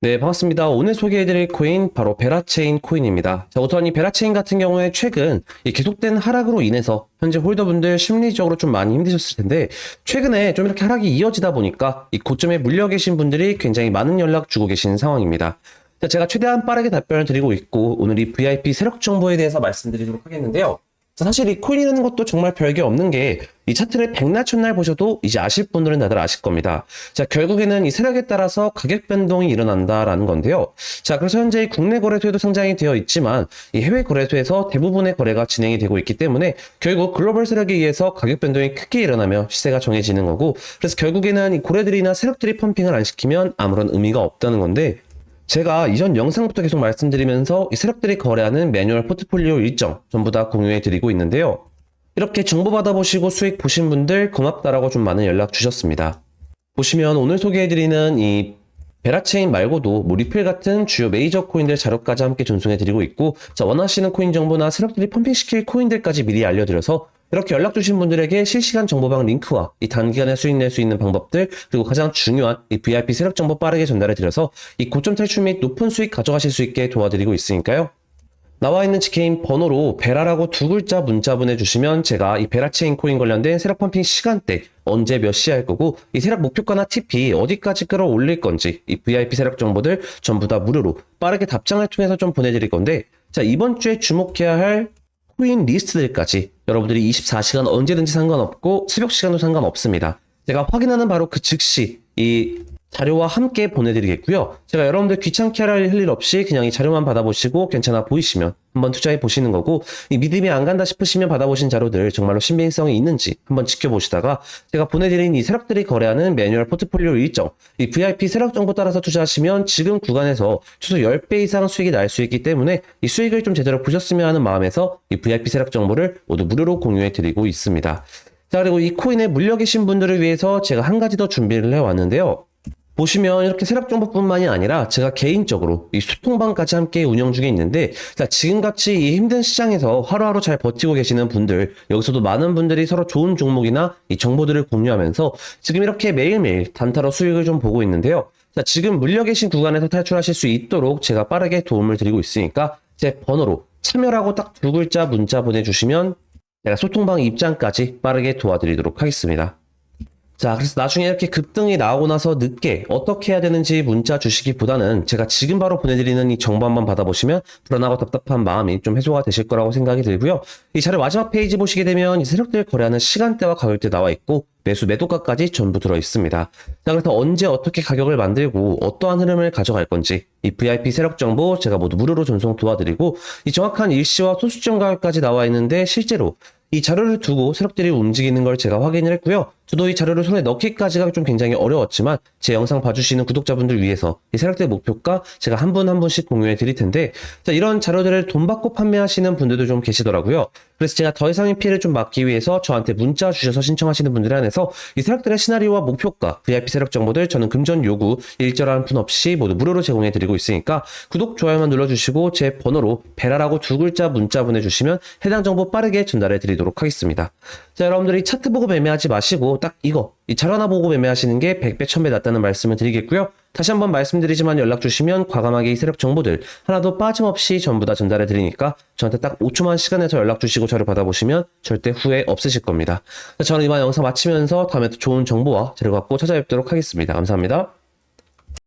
네, 반갑습니다. 오늘 소개해드릴 코인 바로 베라체인 코인입니다. 자, 우선 이 베라체인 같은 경우에 최근 이 계속된 하락으로 인해서 현재 홀더분들 심리적으로 좀 많이 힘드셨을 텐데 최근에 좀 이렇게 하락이 이어지다 보니까 이 고점에 물려 계신 분들이 굉장히 많은 연락 주고 계신 상황입니다. 자, 제가 최대한 빠르게 답변을 드리고 있고 오늘 이 VIP 세력 정보에 대해서 말씀드리도록 하겠는데요. 자, 사실 이 코인이라는 것도 정말 별게 없는 게 이 차트를 백날 첫날 보셔도 이제 아실 분들은 다들 아실 겁니다. 자, 결국에는 이 세력에 따라서 가격 변동이 일어난다라는 건데요. 자, 그래서 현재 이 국내 거래소에도 상장이 되어 있지만 이 해외 거래소에서 대부분의 거래가 진행이 되고 있기 때문에 결국 글로벌 세력에 의해서 가격 변동이 크게 일어나며 시세가 정해지는 거고 그래서 결국에는 이 고래들이나 세력들이 펌핑을 안 시키면 아무런 의미가 없다는 건데 제가 이전 영상부터 계속 말씀드리면서 이 세력들이 거래하는 매뉴얼 포트폴리오 일정 전부 다 공유해 드리고 있는데요. 이렇게 정보 받아보시고 수익 보신 분들 고맙다라고 좀 많은 연락 주셨습니다. 보시면 오늘 소개해드리는 이 베라체인 말고도 뭐 리플 같은 주요 메이저 코인들 자료까지 함께 전송해드리고 있고 자 원하시는 코인 정보나 세력들이 펌핑시킬 코인들까지 미리 알려드려서 이렇게 연락 주신 분들에게 실시간 정보방 링크와 이 단기간에 수익 낼 수 있는 방법들 그리고 가장 중요한 이 VIP 세력 정보 빠르게 전달해 드려서 이 고점 탈출 및 높은 수익 가져가실 수 있게 도와드리고 있으니까요. 나와 있는 지케인 번호로 베라라고 두 글자 문자 보내주시면 제가 이 베라체인 코인 관련된 세력 펌핑 시간대 언제 몇 시에 할 거고 이 세력 목표가나 TP 어디까지 끌어올릴 건지 이 VIP 세력 정보들 전부 다 무료로 빠르게 답장을 통해서 좀 보내드릴 건데 자 이번 주에 주목해야 할 코인 리스트들까지 여러분들이 24시간 언제든지 상관없고 새벽 시간도 상관없습니다. 제가 확인하는 바로 그 즉시 이 자료와 함께 보내드리겠고요. 제가 여러분들 귀찮게 할 일 없이 그냥 이 자료만 받아보시고 괜찮아 보이시면 한번 투자해 보시는 거고 이 믿음이 안 간다 싶으시면 받아보신 자료들 정말로 신빙성이 있는지 한번 지켜보시다가 제가 보내드린 이 세력들이 거래하는 매뉴얼 포트폴리오 일정 이 VIP 세력 정보 따라서 투자하시면 지금 구간에서 최소 10배 이상 수익이 날 수 있기 때문에 이 수익을 좀 제대로 보셨으면 하는 마음에서 이 VIP 세력 정보를 모두 무료로 공유해 드리고 있습니다. 자 그리고 이 코인에 물려 계신 분들을 위해서 제가 한 가지 더 준비를 해왔는데요. 보시면 이렇게 세력 정보뿐만이 아니라 제가 개인적으로 이 소통방까지 함께 운영 중에 있는데 자, 지금같이 이 힘든 시장에서 하루하루 잘 버티고 계시는 분들 여기서도 많은 분들이 서로 좋은 종목이나 이 정보들을 공유하면서 지금 이렇게 매일매일 단타로 수익을 좀 보고 있는데요. 자, 지금 물려 계신 구간에서 탈출하실 수 있도록 제가 빠르게 도움을 드리고 있으니까 제 번호로 참여라고 딱 두 글자 문자 보내주시면 제가 소통방 입장까지 빠르게 도와드리도록 하겠습니다. 자, 그래서 나중에 이렇게 급등이 나오고 나서 늦게 어떻게 해야 되는지 문자 주시기보다는 제가 지금 바로 보내드리는 이 정보 한번 받아보시면 불안하고 답답한 마음이 좀 해소가 되실 거라고 생각이 들고요. 이 자료 마지막 페이지 보시게 되면 이 세력들 거래하는 시간대와 가격대 나와 있고 매수 매도가까지 전부 들어 있습니다. 자, 그래서 언제 어떻게 가격을 만들고 어떠한 흐름을 가져갈 건지 이 VIP 세력 정보 제가 모두 무료로 전송 도와드리고 이 정확한 일시와 소수점 가격까지 나와 있는데 실제로 이 자료를 두고 세력들이 움직이는 걸 제가 확인을 했고요. 저도 이 자료를 손에 넣기까지가 좀 굉장히 어려웠지만 제 영상 봐주시는 구독자분들 위해서 이 세력들의 목표가 제가 한 분 한 분씩 공유해 드릴 텐데 자, 이런 자료들을 돈 받고 판매하시는 분들도 좀 계시더라고요. 그래서 제가 더 이상의 피해를 좀 막기 위해서 저한테 문자 주셔서 신청하시는 분들에 한해서 이 세력들의 시나리오와 목표가 VIP 세력 정보들 저는 금전 요구 일절한 분 없이 모두 무료로 제공해 드리고 있으니까 구독 좋아요만 눌러주시고 제 번호로 베라라고 두 글자 문자 보내주시면 해당 정보 빠르게 전달해 드리도록 하겠습니다. 자 여러분들이 차트 보고 매매하지 마시고 딱 이거 이 자료 하나 보고 매매하시는 게 100배 1000배 낫다는 말씀을 드리겠고요. 다시 한번 말씀드리지만 연락 주시면 과감하게 이 세력 정보들 하나도 빠짐없이 전부 다 전달해 드리니까 저한테 딱 5초만 시간 내서 연락 주시고 자료 받아보시면 절대 후회 없으실 겁니다. 자, 저는 이만 영상 마치면서 다음에 또 좋은 정보와 자료 갖고 찾아뵙도록 하겠습니다. 감사합니다.